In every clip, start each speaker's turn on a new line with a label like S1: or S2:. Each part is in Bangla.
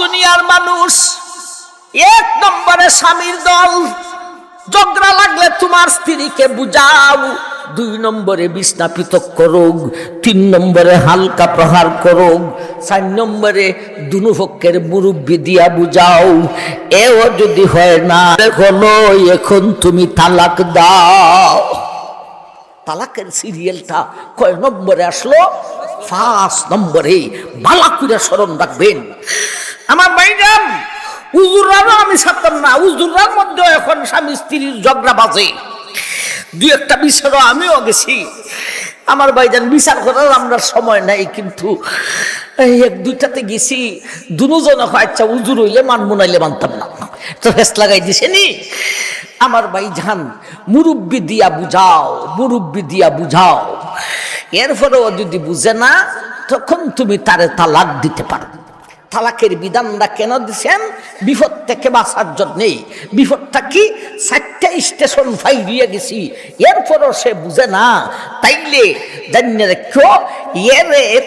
S1: দুনিয়ার মানুষ, এক নম্বরে স্বামীর দল। ঝগড়া লাগলে তোমার স্ত্রীকে বুঝাও। দুই নম্বরে বিছনা পৃথক করুক, তিন নম্বরে হালকা প্রহার করুক, চার নম্বরে দুনু পক্ষের মুরব্বী দিয়া বুঝাও। এও যদি হয় না হলো এখন তুমি তালাক দাও। তালাকের সিরিয়ালটা কয় নম্বরে আসলো? ফার্স্ট নম্বরে, বালা করে স্মরণ রাখবেন। আমার বাইরাম উজুরারও আমি ছাড়তাম না। উজুরার মধ্যে এখন স্বামী স্ত্রীর ঝগড়া বাজে। দু একটা বিচারও আমিও গেছি। আমার ভাইজান বিচার করার আমরা সময় নাই, কিন্তু এক দুইটাতে গেছি। দুজন আচ্ছা উজুর হইলে মান মুনাইলে মানতাম না। তো ফেস লাগাই দিছে নি। আমার ভাই যান, মুরব্বি দিয়া বুঝাও, মুরব্বি দিয়া বুঝাও। এরপরেও যদি বুঝে না, তখন তুমি তারে তালাক দিতে পারো। তালাকের বিধানটা কেন দিছেন? বিপদ থেকে বাঁচার জন্যে। বিপদটা কি? চারটা স্টেশন ফাইরিয়ে গেছি এরপরও সে বুঝে না। তাইলে জানি রেখো এর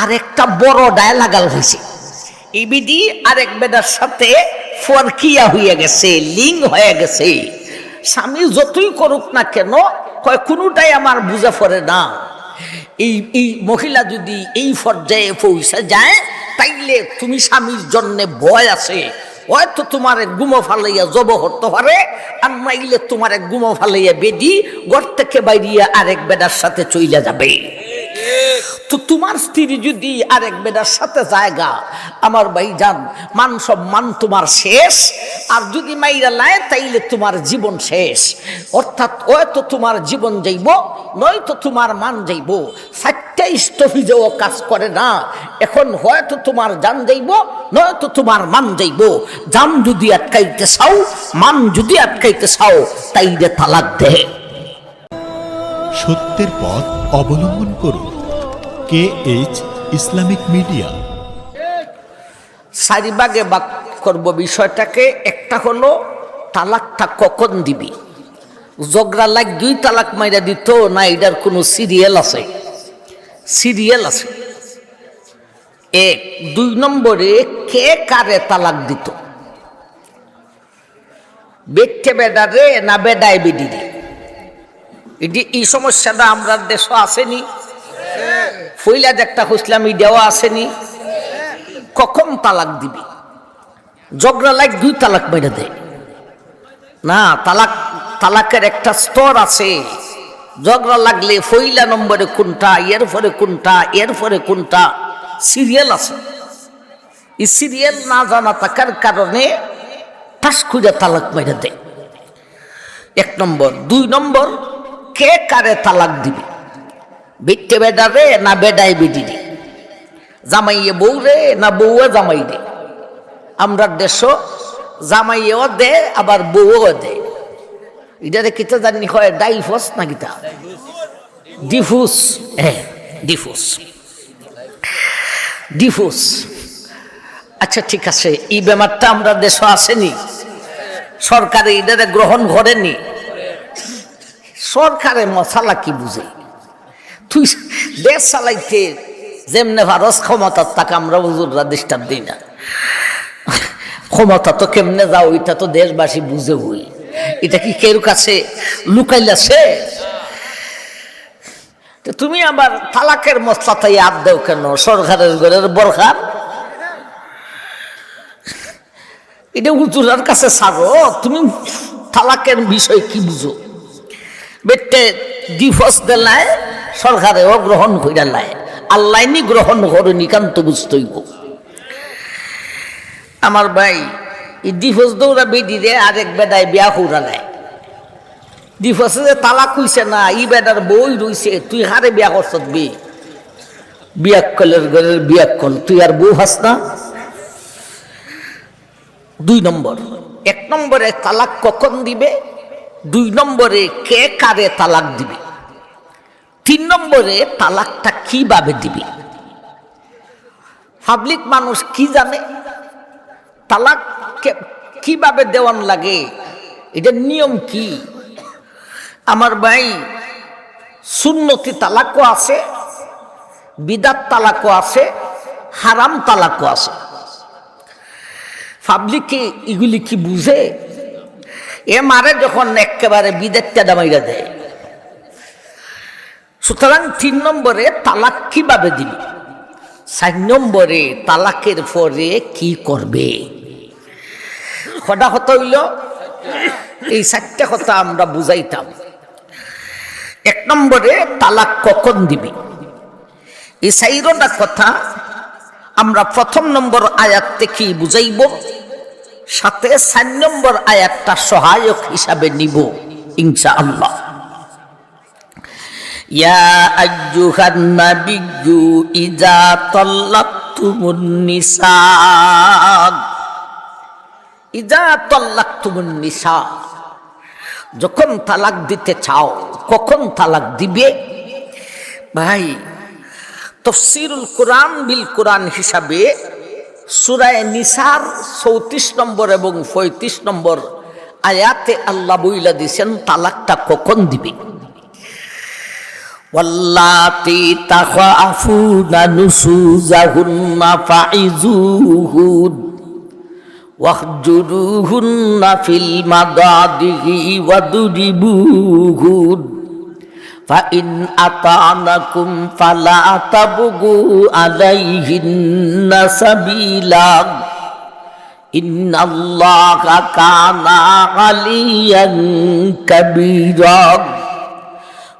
S1: আরেকটা বড় ডায় লাগাল হয়েছে। এই বিধি আরেক বেদার সাথে ফরকিয়া হয়ে গেছে লিঙ্ক হয়ে গেছে। স্বামী যতই করুক না কেন কোনোটাই আমার বুঝে পড়ে না। এই এই মহিলা যদি এই পর্যায়ে পৌঁছে যায়, তাইলে তুমি স্বামীর জন্য ভয় আছে। হয়তো তোমার গুমো ফালাইয়া জব হতে পারে, আর নাইলে তোমার গুমো ফালাইয়া বেদি ঘর থেকে বাইরিয়া আরেক বেদার সাথে চইলা যাবে। তো তোমার স্ত্রী যদি আরেক বেডার সাথে জায়গা, আমার ভাই যান মান সম্মান তোমার শেষ, আর যদি মাইরা লায় তাইলে তোমার জীবন শেষ। অর্থাৎ হয়তো তোমার জীবন যাইব নয়তো তোমার মান যাইব। চারটা স্টফিজেও কাজ করে না, এখন হয়তো তোমার জান যাইব নয়তো তোমার মান যাইব। যান যদি আটকাইতে চাও, মান যদি আটকাইতে চাও, তাইলে তালাক দেয়
S2: সত্যের পথ অবলম্বন করুন। K H Islamic media.
S1: চারি ভাগে বাক করব বিষয়টাকে, একটা হলো তালাকটা কখন দিবি? জগড়া লাগ দুই তালাক মাইরা দিত, না এটার কোনো সিরিয়াল আছে? সিরিয়াল আছে। এক, দুই নম্বরে কে কারে তালাক দিত? বেটে বেডারে না বেডায় বেডিরে এটি এই সমস্যাটা আমরা দেশ আসেনি। ফইলাদ একটা হুসলাম দেওয়া আসেনি। কখন তালাক দিবি? ঝগড়া লাগ দুই তালাক মেরে দেয়। না, তালাক, তালাকের একটা স্তর আছে। ঝগড়া লাগলে ফইলা নম্বরে কোনটা এর পরে কোনটা এর পরে কোনটা, সিরিয়াল আছে। এই সিরিয়াল না জানা থাকার কারণে ঠাস খুঁজে তালাক মেরে দেয়। এক নম্বর। দুই নম্বর কে কারে তালাক দিবি? বিট্টে বেডারে না বেডায় বেডিরে জামাইয়ে বউ রে না বউয়ে জামাই দে আমরা দেশ জামাইয়েও দে, আবার বউও দে। এটারে কিতা জানি হয় ডাইফস না কিতা ডিফুস। হ্যাঁ ডিফুস। ডিফুস। আচ্ছা ঠিক আছে, এই বেমারটা আমরা দেশ আসেনি। সরকারে এটারে গ্রহণ করেনি। সরকারে মশালা কি বুঝে? তুই দেশ চালাইতে যেমনে ভারস ক্ষমতার তাকে আমরা হুজুররা ডিস্টার্ব দিই না। ক্ষমতা তো কেমনে যাও, এটা তো দেশবাসী বুঝে হই। এটা কি কেউ কাছে লুকাইলাছে? তো তুমি আবার তালাকের মশলাটাই আদ দেও কেন? সরকারের ঘরের বরখার এটা হুজুরার কাছে ছাড়ো তুমি তালাকের বিষয় কি বুঝো? বেটে ডিভোর্স দেলায় সরকারেও গ্রহণ কইরা লায় আল্লাহ নি গ্রহণ করে নিকান্ত বুঝতেইব। আমার ভাই, এই ডিভোর্স দৌড়া বেদি রে আরেক বেদায় বিয়া কৌরা নেয়। ডিভোর্সে যে তালাক হইছে না, ই বেদার বই রইছে, তুই হারে বিয়া করছত বি। বিয়াক কলের ঘরের বিয়াক কল তুই আর বউ হাস না। দুই নম্বর, এক নম্বরে তালাক কখন দিবে? দুই নম্বরে কে কারে তালাক দিবে? তিন নম্বরে তালাকটা কীভাবে দিবে? পাবলিক মানুষ কি জানে? তালাক কীভাবে দেওয়ান লাগে? এটার নিয়ম কি? আমার ভাই, সুন্নতি তালাকও আছে, বিদাত তালাকও আছে, হারাম তালাকও আছে। পাবলিকে এগুলি কি বুঝে? এ মারে যখন একেবারে বিদেরটা দামাইরা দেয়। সুতরাং তিন নম্বরে তালাক কীভাবে দিবি? চার নম্বরে তালাকের পরে কি করবে? কটা কথা হইল, এই চারটা কথা আমরা বুঝাইতাম। এক নম্বরে তালাক কখন দিবি? এই চাইরটা কথা আমরা প্রথম নম্বর আয়াত থেকে বুঝাইব। সাথে চার নম্বর আয়াতটা সহায়ক হিসাবে নিব ইনশা আল্লাহ যখন তালাক দিতে চাও, কখন তালাক দিবে? ভাই, তফসিরুল কোরআন বিল কোরআন হিসাবে সুরায় নিসার চৌত্রিশ নম্বর এবং পঁয়ত্রিশ নম্বর আয়াতে আল্লাহ বইলা দিছেন তালাকটা কখন দিবে واللاتي تخافون نشوزهن فعزوهن واهجروهن في المضاجع واضربوهن فإن أطعنكم فلا تبغوا عليهن سبيلا. إن الله كان عليا كبيرا.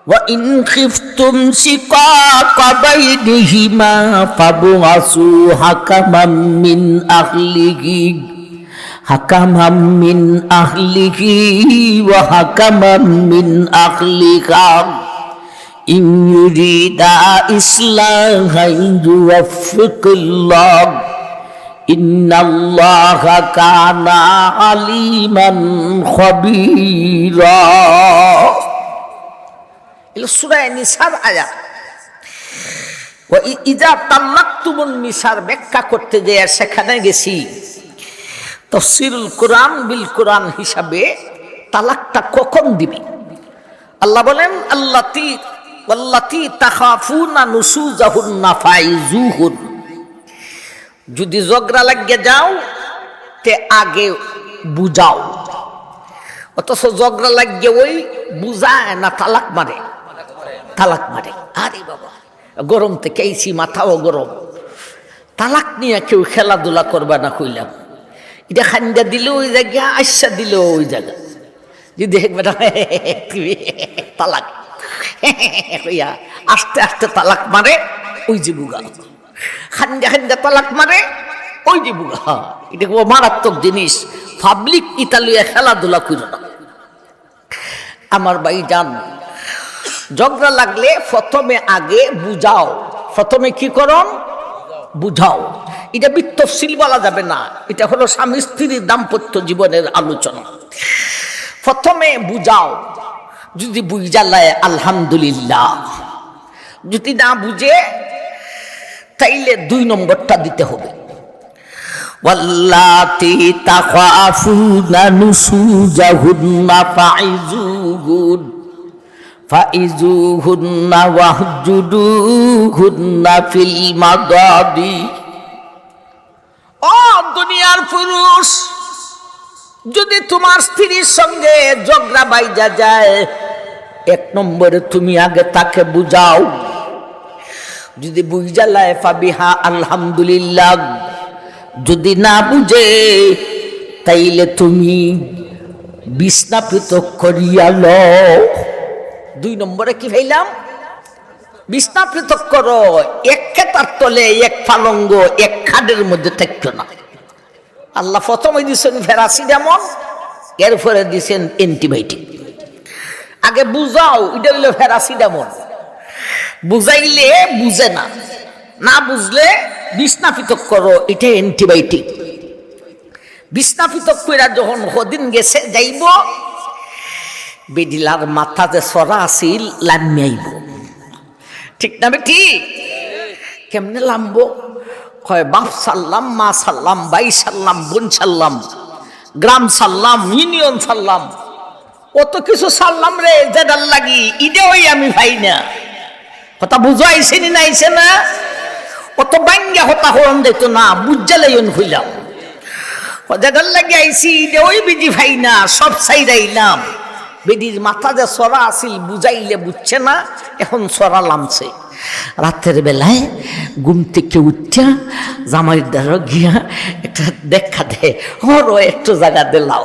S1: وإن خفتم شقاق بينهما فابعثوا حكما من أهله. حكما من أهله وحكما من أهلها. إن يريدا إصلاحا يوفق الله إن الله كان عليما خبيرا এগুলো সুরায় নিসার আয়া ও ই- ইজা তাল্লাক্তুমুন নিসার ব্যাখ্যা করতে যে সেখানে গেছি তফসিরুল কোরআন বিল কোরআন হিসাবে তালাকটা কখন দিবি আল্লাহ বলেন আল্লাতি আল্লাতি তাখাফুনা নুসুজাহুন্না ফাইজুহুন যদি ঝগড়া লাগিয়ে যাও, তে আগে বুঝাও। অথচ ঝগড়া লাগিয়ে ওই বুঝায় না, তালাক মারে। তালাক মারে। আরে বাবা, গরম থেকে এইছি মাথাও গরম। তালাক নিয়ে কেউ খেলাধুলা করবে না কইলাম। এটা খান্দা দিল ওই জায়গা আশা দিল ওই জায়গা যদি দেখবে তালাক কইয়া আস্তে আস্তে তালাক মারে, ওই যে বুগা। খান্দা খান্দা তালাক মারে, ওই যে বুগা। এটা খুব মারাত্মক জিনিস। পাবলিক ইতালিয়া খেলাধুলা করো না আমার ভাই যান ঝগড়া লাগলে প্রথমে আগে বুঝাও। প্রথমে কি করম বুঝাও। এটা বিত্তশীল বলা যাবে না। এটা হলো স্বামী স্ত্রীর দাম্পত্য জীবনের আলোচনা। প্রথমে বুঝাও। যদি বুঝালায় আলহামদুলিল্লাহ যদি না বুঝে তাইলে দুই নম্বরটা দিতে হবে واللاتي تخافون نشوزهن فعزوهن فعزوهن واهجروهن في المضاجع ও দুনিয়ার পুরুষ যদি তোমার স্ত্রীর সঙ্গে ঝগড়া বাইজা যায় এক নম্বরে তুমি আগে তাকে বুঝাও। যদি বুঝালায় ফাবিহা আলহামদুলিল্লাহ। যদি না বুঝে, তাইলে তুমি বিছনা পৃথক করিয়া ল দুই নম্বরে কি ভাইলাম? বিছনা পৃথক করো, এক খেতার তলে এক ফালঙ্গ, এক খাদের মধ্যে থাকতো না। আল্লাহ প্রথমে দিচ্ছেন ফেরাসিডামন এরপরে দিচ্ছেন অ্যান্টিবায়োটিক। আগে বুঝাও, এটা হইল ফেরাসিডামন বুঝাইলে বুঝে না। না বুঝলে পৃথক করো এটা অ্যান্টিবায়োটিক। বিছনা পৃথক কইরা যখন হদিন গেছে যাইব, বেডিলার মাথাতে সরা আসিল লামিয়াইব ঠিক না ঠিক? কেমনে লামবো? কয়, বাপ সাল্লাম, মা সাল্লাম, বাই সাল্লাম, বোন সাল্লাম, গ্রাম সাল্লাম, ইউনিয়ন সাল্লাম। অত কিছু সাল্লাম রে যেটার লাগি ইডে ওই আমি ভাই না। কথা আইসে নি না আইসে না? অত বাঙ্গা হতা হরণ দিত না বুঝালে ইন হইলাম হজাগার লাগে আইসি যে ওই বিজি ভাই না, সব সাইডাইলাম বেডির মাথা যে সরা আসিল বুঝাইলে বুঝছে না, এখন সরা লামছে। রাতের বেলায় ঘুম থেকে উঠিয়া জামাইয়ের দ্বারা গিয়া একটা দেখা দে ওর একটু জায়গা দিলাও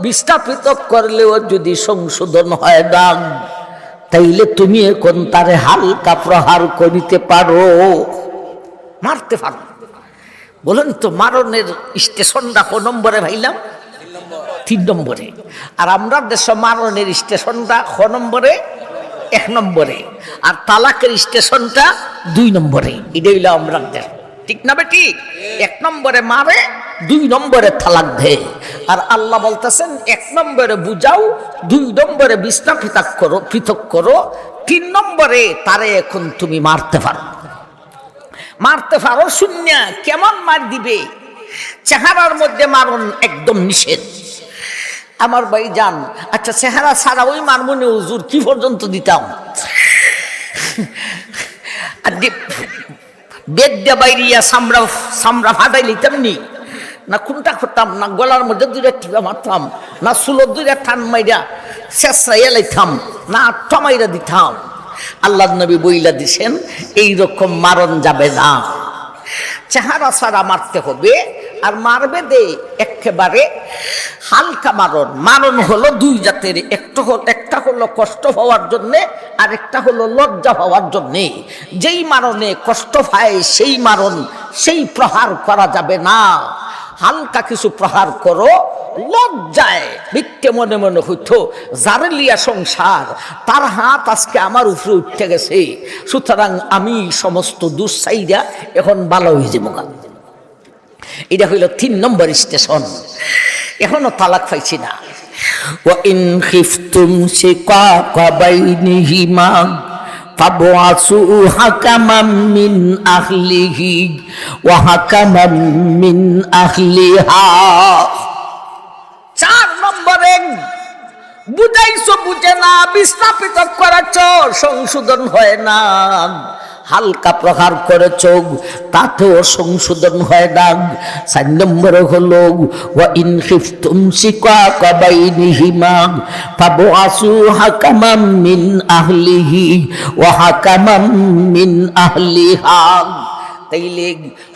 S1: বিস্তা পৃথক করলেও যদি সংশোধন হয় না তাইলে তুমি এখন তারে হালকা প্রহার করিতে পারো। মারতে পারো। বলেন তো, মারণের স্টেশনটা কোন নম্বরে ভাইলাম? তিন নম্বরে। আর আমরা দেশ মারণের স্টেশনটা ক নম্বরে? এক নম্বরে। আর তালাকের স্টেশনটা দুই নম্বরে। এটা হইল আমরা দেশ ঠিক না বেটি? এক নম্বরে মারে দুই নম্বরে তালাক দে। আর আল্লাহ বলতেছেন, এক নম্বরে বুঝাও, দুই নম্বরে বিস্তার পৃথক করো পৃথক করো, তিন নম্বরে তারে এখন তুমি মারতে পারো। মারতে পারো শূন্য, কেমন মার দিবে? চেহারার মধ্যে মারণ একদম নিষেধ। আমার ভাই যান আচ্ছা চেহারা ছাড়া ওই মারমনে উজুর কি পর্যন্ত দিতাম? আর, বেদ দিয়ে বাইরিয়া সামরা সামরা ফাটাই লিতাম নি কোনটা করতাম, না গলার মধ্যে দুইটা টিপা মারতাম, না সুলোর দুইটা টান মাইরা শেষরা এলাইতাম, না আটটা মাইরা দিতাম। আল্লাহ নবী বইলা দিছেন এই রকম মারণ যাবে না। চেহারা ছাড়া মারতে হবে, আর মারবে দে, একেবারে হালকা মারণ। মারণ হলো দুই জাতের, একটা হল একটা হলো কষ্ট হওয়ার জন্যে, আর একটা হলো লজ্জা হওয়ার জন্যে। যেই মারণে কষ্ট পায় সেই মারণ, সেই প্রহার করা যাবে না। হালকা কিছু প্রহার করো লজ্জায় মিথ্যে মনে মনে হইতো জারেলিয়া সংসার তার হাত আজকে আমার উপরে উঠতে গেছে সুতরাং আমি সমস্ত দুঃসাইরা এখন ভালো হয়ে যাবো গা। এটা হইল তিন নম্বর স্টেশন এখনো তালাক পাইছি না وإن خفتم شقاق بينهما فابعثوا حكما من أهله وحكما من أهلها চার নম্বরে বুঝাইছো বুঝে না বিস্থাপিত করেছ সংশোধন হয় না হালকা প্রহার করেছ তাতেও সংশোধন হয় না চার নম্বরে হলো, ওয়া ইন খিফতুম শিকাকা বাইনিহিমা ফাবু আসু হাকামাম মিন আহলিহি, ওয়া হাকামাম মিন আহলিহা। তাইলে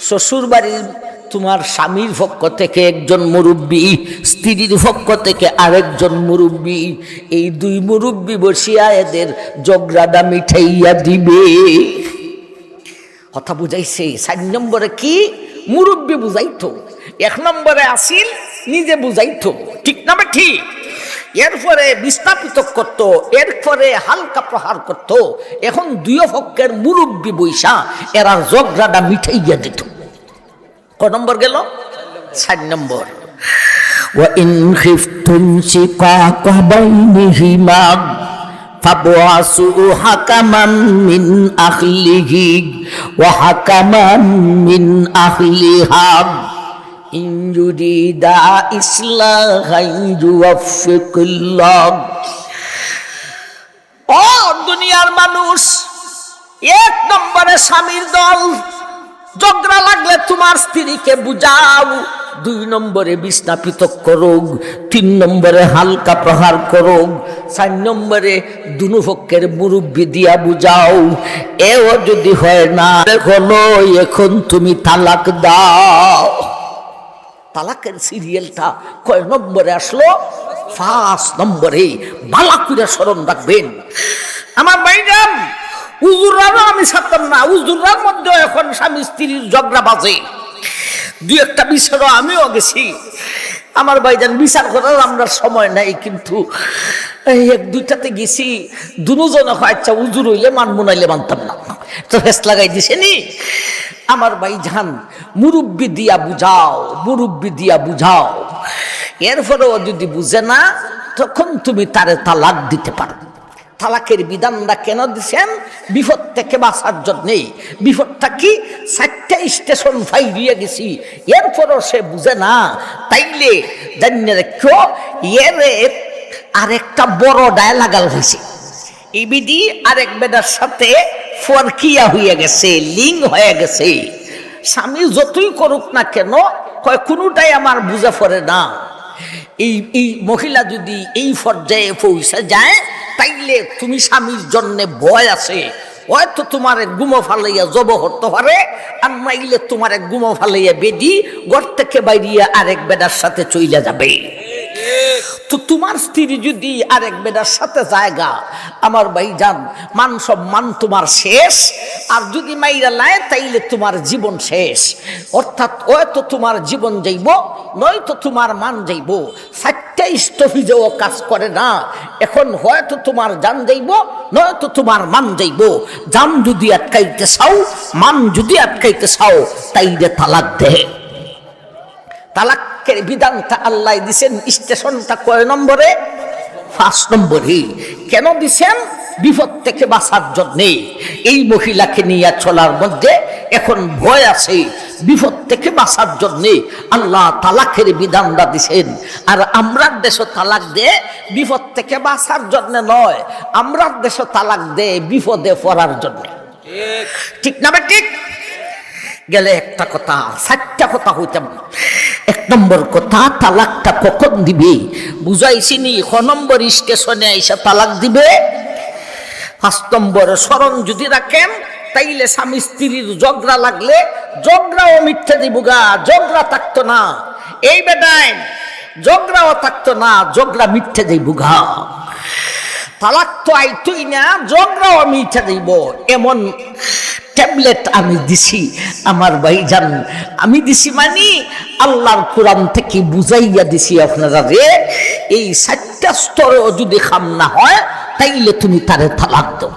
S1: শ্বশুর বাড়ির তোমার স্বামীর পক্ষ থেকে একজন মুরব্বী, স্ত্রীর পক্ষ থেকে আরেকজন মুরব্বী, এই দুই মুরব্বী বসিয়া এদের জগরাডা মিঠাইয়া দিবে। কথা বুঝাইছে চার নম্বরে কি মুরব্বী বুঝাইতো এক নম্বরে আসিল নিজে বুঝাইতো ঠিক না বা ঠিক এরপরে বিস্থাপিত করত এরপরে হালকা প্রহার করত এখন দুই পক্ষের মুরব্বী বৈশা এরা জগরাডা মিঠাইয়া দিত ক নম্বর গেল চার নম্বর وإن خفتم شقاق بينهما فابعثوا حكما من أهله وحكما من أهلها إن يريدا إصلاحا يوفق الله ও দুনিয়ার মানুষ এক নম্বরে স্বামীর দল ঝগড়া লাগলে তোমার স্ত্রীকে বুঝাও দুই নম্বরে বিছনা পৃথক করো তিন নম্বরে হালকা প্রহার করো চার নম্বরে দুনু পক্ষের মুরব্বী দিয়া বুঝাও, এও যদি হয় না হলো এখন তুমি তালাক দাও। তালাকের সিরিয়ালটা কয় নম্বরে আসলো? ফার্স্ট নম্বরে বালাকুরা স্মরণ রাখবেন। আমার বাইরাম উজুরারও আমি ছাড়তাম না উজুরার মধ্যে এখন স্বামী স্ত্রীর ঝগড়া বাজে। দুই একটা বিচারও আমিও গেছি। আমার ভাইজান বিচার করার আমরা সময় নাই, কিন্তু এই এক দুইটাতে গেছি। দুজন আচ্ছা উজুর হইলে মান মুনাইলে মানতাম না। তো ফেস লাগাই দিছে নি। আমার ভাই জান মুরব্বি দিয়া বুঝাও, মুরব্বি দিয়া বুঝাও। এরপরেও যদি বুঝে না, তখন তুমি তারে তালাক দিতে পারো। তালাকের বিধানটা কেন দিছেন? বিপদ থেকে বাঁচার জন্যে। বিপদটা কি? চারটা স্টেশন ফাইরিয়ে গেছি এরপরও সে বুঝে না। তাইলে জানিয়ে রেখো এর আরেকটা বড় ডায় লাগাল হয়েছে। ইবিডি আরেক বেদার সাথে ফরকিয়া হয়ে গেছে লিঙ্ক হয়ে গেছে। স্বামী যতই করুক না কেন, কয় কোনোটাই আমার বুঝে পড়ে না। এই এই মহিলা যদি এই পর্যায়ে পৌঁছে যায় তাইলে তুমি স্বামীর জন্য ভয় আছে। হয়তো তোমার গুমো ফালাইয়া জব হতে পারে, আর নাইলে তোমার গুমো ফালাইয়া বেদি ঘর থেকে বাইরিয়া আরেক বেদার সাথে চইলা যাবে। তো তোমার স্ত্রী যদি আরেক বেটার সাথে জায়গা, আমার ভাই যান মান সম্মান তোমার শেষ, আর যদি মাইরা লায় তাইলে তোমার জীবন শেষ। অর্থাৎ হয়তো তোমার জীবন যাইব নয়তো তোমার মান যাইব। চারটা স্টফিজেও কাজ করে না, এখন হয়তো তোমার জান যাইব নয়তো তোমার মান যাইব। জান যদি আটকাইতে চাও, মান যদি আটকাইতে চাও, তাইলে তালাক দেয় তালাকের বিধানটা আল্লাহ দিছেন স্টেশনটা কয় নম্বরে? পাঁচ নম্বরে কেন দিছেন? বিপদ থেকে বাঁচার জন্যে। এই মহিলাকে নিয়ে চলার মধ্যে এখন ভয় আছে। বিপদ থেকে বাঁচার জন্যে আল্লাহ তালাকের বিধানটা দিছেন। আর আমরার দেশ তালাক দে বিপদ থেকে বাঁচার জন্য নয়। আমরার দেশ তালাক দে বিপদে পড়ার জন্য। ঠিক। না ঠিক? গেলে একটা কথা চারটা কথা হইতাম এক নম্বর কথা, তালাকটা কখন দিবে? বুঝাইছি নি ক নম্বর স্টেশনে আইসা তালাক দিবে? পাঁচ নম্বর, স্মরণ যদি রাখেন, তাইলে স্বামী স্ত্রীর জগড়া লাগলে জগড়াও মিথ্যে দিব গা জগড়া থাকতো না। এই বেটায় জগড়াও থাকতো না জগড়া মিথ্যে দিব গা। তালাক তো আইতই না জগড়াও মিথ্যে দিব। এমন ট্যাবলেট আমি দিছি, আমার ভাইজান আমি দিছি মানি? আল্লাহর কোরআন থেকে বুঝাইয়া দিছি আপনারা রে এই সাতটা স্তরেও যদি খাম না হয়, তাইলে তুমি তারে তালাক দাও।